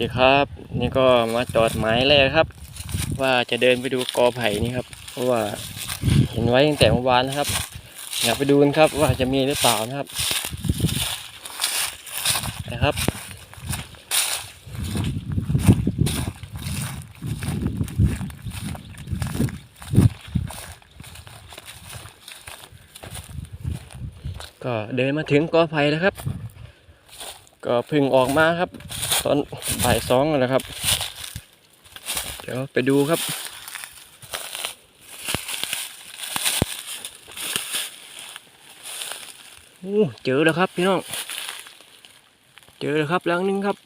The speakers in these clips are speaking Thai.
ดีครับ นี่ก็มาจอดหมายแรกครับ ว่าจะเดินไปดูกอไผ่นี่ครับ เพราะว่าเห็นไว้ตั้งแต่เมื่อวานนะครับ อยากไปดูกันครับว่าจะมีหรือเปล่านะครับนะครับก็เดินมาถึงกอไผ่แล้วครับ ก็พึ่งออกมาครับ ตอนบ่ายสองแล้วนะครับ เดี๋ยวไปดูครับโอ้เจอแล้วครับพี่น้อง เจอแล้วครับหลังหนึงครับ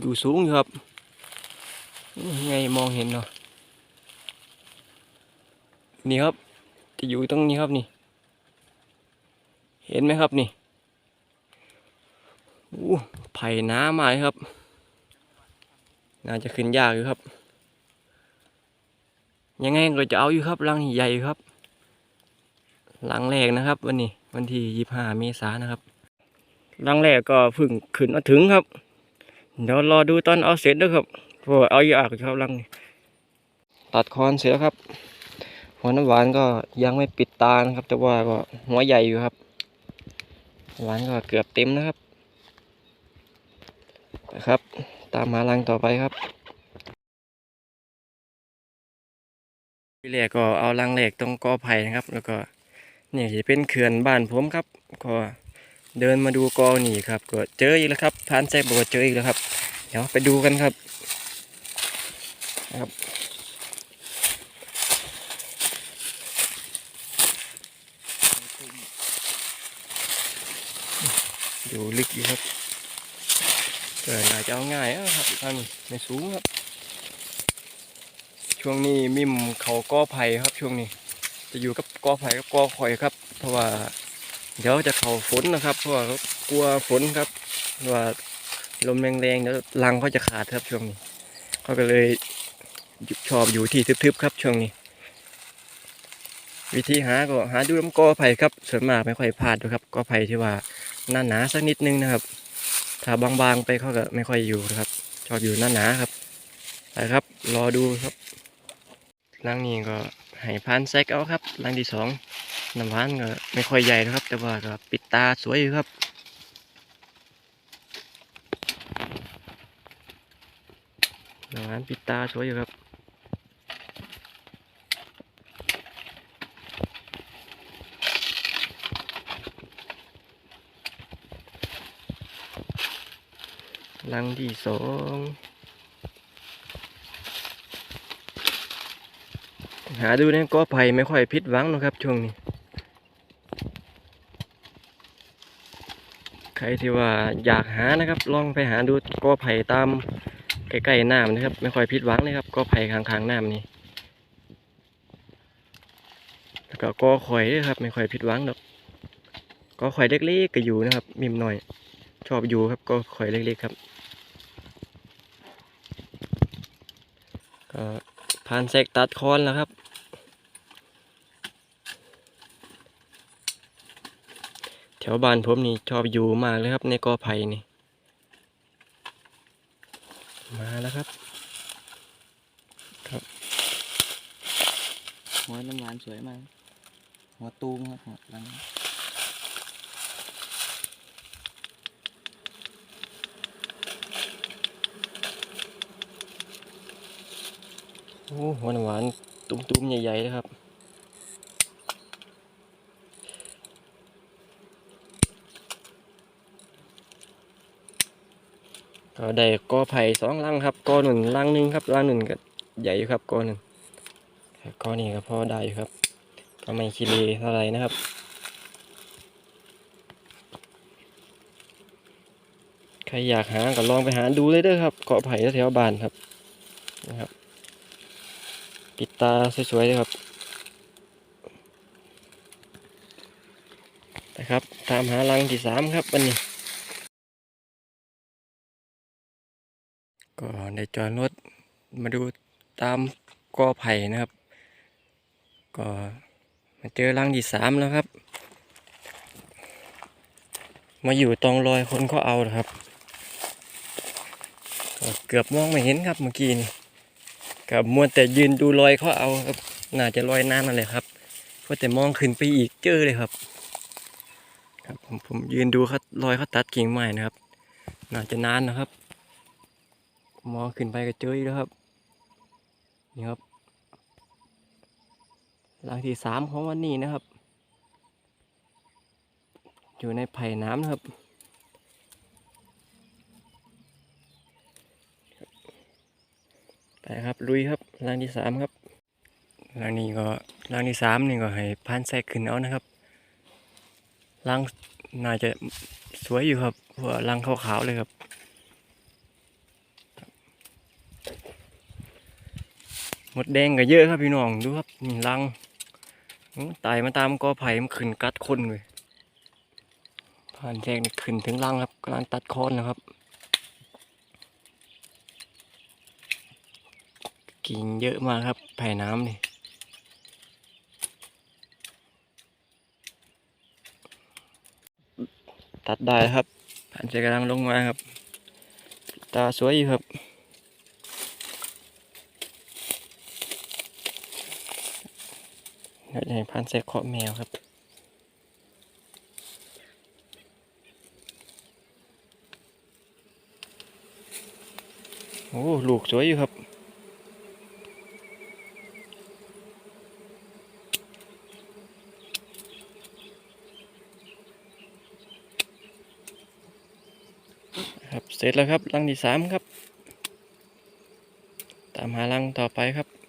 อยู่สูงอยู่ครับ ไงมองเห็นเนาะ นี่ครับ จะอยู่ตรงนี้ครับนี่ เห็นไหมครับนี่ อู้ไผ่น้ามาครับ น่าจะขึ้นยากอยู่ครับ ยังไงก็จะเอาอยู่ครับรังใหญ่ครับรังแรกนะครับ วันนี้วันที่ยี่ห้าเมษายนนะครับรังแรกก็พิ่งขึ้นมาถึงครับ เดี๋ยวรอดูตอนเอาเสร็จด้วยครับเพราะว่าอยากอยู่ครับรังตัดคอนเสร็จแล้วครับ หัวน้ำหวานก็ยังไม่ปิดตานะครับ แต่ว่าก็หัวใหญ่อยู่ครับ หวานก็เกือบเต็มนะครับ นะครับ ตามหารังต่อไปครับที่แรกก็เอารังแรกตรงกอไผ่นะครับ แล้วก็นี่จะเป็นเขื่อนบ้านผมครับ ก็เดินมาดูกอหนีครับ ก็เจออีกแล้วครับพานแซกบอกว่าเจออีกแล้วครับ เดี๋ยวไปดูกันครับนะครับอยู่ลึกอยู่ครับ เดน่าจะเอาง่ายครับท่านไม่สูงครับ ช่วงนี้มิมเขากอไผ่ครับ ช่วงนี้ จะอยู่กับกอไผ่กับกอข่อยครับ เพราะว่า เดี๋ยวจะเขาฝนนะครับ เพราะว่ากลัวฝนครับว่าลมแรงๆเดี๋ยวรังเขาจะขาดครับช่วงนี้เขาก็เลยชอบอยู่ที่ทึบๆครับ ช่วงนี้ วิธีหาก็หาดูลำกอไผ่ครับส่วนมากไม่ค่อยพลาดดูครับกอไผ่ที่ว่าหนาหนาๆสักนิดนึงนะครับ ถ้าบางๆไปเขาก็ไม่ค่อยอยู่นะครับ ชอบอยู่หนาหนาๆครับไปครับ รอดูครับลังนี้ก็ให้พานแซกเอาครับลังที่สองน้ำหวานก็ไม่ค่อยใหญ่นะครับ แต่ว่าก็ปิดตาสวยอยู่ครับน้ำหวานปิดตาสวยอยู่ครับ ลังที่สองหาดูเนี่ยก็ไผ่ไม่ค่อยพิษหวังนะครับช่วงนี้ ใครที่ว่าอยากหานะครับ ลองไปหาดูก็ไผ่ตามใกล้ๆน้ำนะครับ ไม่ค่อยพิษหวังเลยครับก็ไผ่ข้างๆน้ำนี่แล้วก็กอข่อยด้วยครับ ไม่ค่อยผิดหวังดอกกอข่อยเล็กๆก็อยู่นะครับมิมหน่อย ชอบอยู่ครับก็ข่อยเล็กๆครับ ผ่านแซกตัดคอนแล้วครับ แถวบ้านผมนี่ชอบอยู่มากเลยครับ ในกอไผ่นี่ มาแล้วครับหัวน้ำหวานสวยมาก หัวตูมครับหัวหลัง โอ้หวานหวานตุ้มๆ ใหญ่ๆเลยครับ ก็ได้กอไผ่สองลังครับกอหนึ่งลังหนึ่งครับลังหนึ่งก็ใหญ่อยู่ครับกอหนึ่งกอนี้ก็พอได้อยู่ครับ ก็ไม่ขี้เลเท่าไหรนะครับใครอยากหาก็ลองไปหาดูเลยเด้อครับเกาะไผ่แถวบ้านครับนะครับ ปิดตาสวยๆเลยครับ นะครับตามหารังที่สามครับวันนี้ ก็ได้จอดรถมาดูตามกอไผ่นะครับ ก็มาเจอรังที่สามแล้วครับ มาอยู่ตรงรอยคนเขาเอานะครับก็เกือบมองไม่เห็นครับเมื่อกี้นี่ กับมัวแต่ยืนดูรอยเขาเอาครับน่าจะรอยน้ำนั่นแหละครับก็แต่มองขึ้นไปอีกเจอเลยครับ ครับผมผมยืนดูเขารอยเขาตัดกิ่งไม้นะครับ น่าจะนานนะครับ มองขึ้นไปก็เจออีกแล้วครับนี่ครับหลังที่สามของวันนี้นะครับ อยู่ในไผ่น้ำนะครับ ไป ครับลุยครับหลังที่สามครับหลังนี้ก็หลังที่สามนี่ก็ให้พันแทรกขึ้นเอานะครับหลังน่าจะสวยอยู่ครับเพราะว่างขาวๆเลยครับหมดแดงก็เยอะครับพี่น้องดูครับนี่รังอื้อไต่มาตามกอไผ่มันขึ้นกัดคนเลยผ่านแจกนี่ขึ้นถึงรังครับกำลังตัดโคนนะครับ กิ่งเยอะมากครับไผ่น้ำนี่ตัดได้ครับผ่านแจกกำลังลงมาครับ ตาสวยอยู่ครับเดี๋ยวจะให้พันเซ็กเคาะแมวครับโอ้ลูกสวยอยู่ครับ ครับเสร็จแล้วครับรังที่สามครับ ตามหารังต่อไปครับ